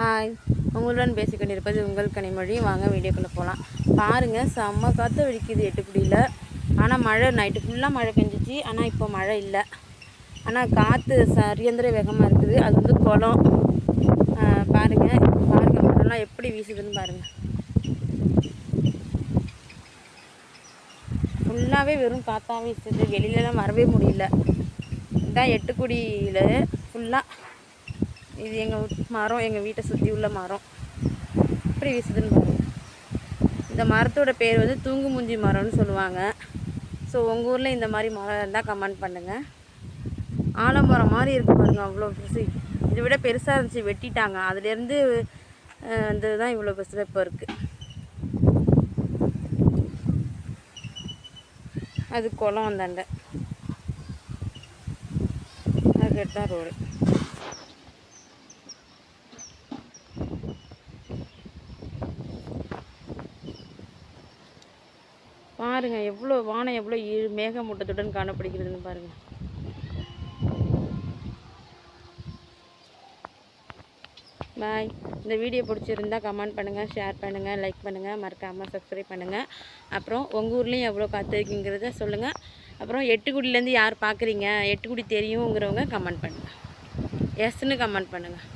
Hi உங்களுடன் பேசிக்கொண்டிருப்பது உங்கள் கனிமொழி. வாங்க வீடியோக்குள்ளே போகலாம் பாருங்கள் செம்ம காற்று வெடிக்குது எட்டுக்குடியில். ஆனால் மழை நைட்டு ஃபுல்லாக மழை பெஞ்சிச்சு. ஆனால் இப்போ மழை இல்லை. ஆனால் காற்று சரியந்திர வேகமாக இருக்குது. அது வந்து குளம். பாருங்கள் பாருங்கள் மழைலாம் எப்படி வீசுதுன்னு பாருங்கள் ஃபுல்லாகவே வெறும் காற்றாக வீசுது. வெளியிலலாம் வரவே முடியல. இதான் எட்டுக்குடியில். ஃபுல்லாக இது எங்கள் மரம் எங்கள் வீட்டை சுற்றி உள்ள மரம். எப்படி வீசுதுன்னு பாருங்க. இந்த மரத்தோட பேர் வந்து தூங்குமுஞ்சி மரம்னு சொல்லுவாங்க. ஸோ உங்கள் ஊரில் இந்த மாதிரி மரம் இருந்தால் கமெண்ட் பண்ணுங்கள் ஆலமரம் மாதிரி இருக்கு பாருங்கள் அவ்வளோ பெருசு. இதை விட பெருசாக இருந்துச்சு வெட்டிட்டாங்க. அதுலேருந்து அந்த தான் இவ்வளோ பெருசாக இப்போ இருக்குது அது குளம் அந்தாண்ட அதுக்கு தான் ரோடு. பாருங்க எவ்வளோ வானம் எவ்வளோ இரு மேகமூட்டத்துடன் காணப்படுகிறதுன்னு பாருங்க. பாய் இந்த வீடியோ பிடிச்சிருந்தா கமெண்ட் பண்ணுங்கள் ஷேர் பண்ணுங்கள் லைக் பண்ணுங்கள் மறக்காமல் சப்ஸ்கிரைப் பண்ணுங்கள் அப்புறம் உங்கள் ஊர்லேயும் எவ்வளோ காத்திருக்குங்கிறத சொல்லுங்கள் அப்புறம் எட்டுக்குடியிலேருந்து யார் பார்க்குறீங்க? எட்டுக்குடி தெரியுங்கிறவங்க கமெண்ட் பண்ணுங்கள் எஸ்ன்னு கமெண்ட் பண்ணுங்கள்